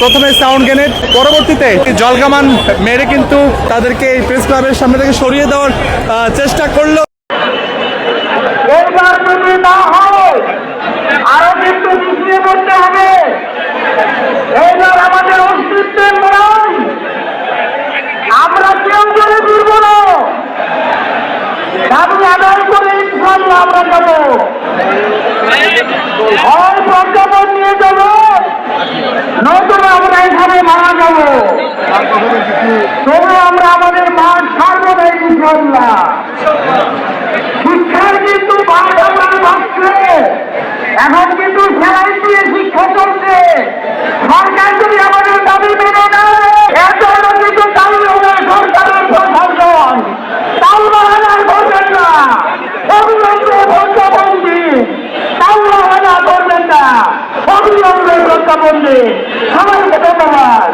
প্রথমে sound grenade পরবর্তীতে জলগামান মেরে কিন্তু তাদেরকে এই প্রেস ক্লাবের সামনে থেকে সরিয়ে দেওয়ার চেষ্টা করল। আরও পড়তে হবে। ইনশাল্লাহ শিক্ষার কিন্তু বারবার বাড়ছে। এখন কিন্তু সেলাই দিয়ে শিক্ষা চলছে। সরকার যদি আমাদের দাবি মেনে নেয় এর জন্য কিন্তু দাবি হবে সরকারের প্রশাসন তাও বাহানা করবেন না। অবিলম্বে প্রজ্ঞাবন্দি তাও বাহানা করবেন না। অবিলম্বে প্রজ্ঞাবন্দি সবাইকে ধন্যবাদ।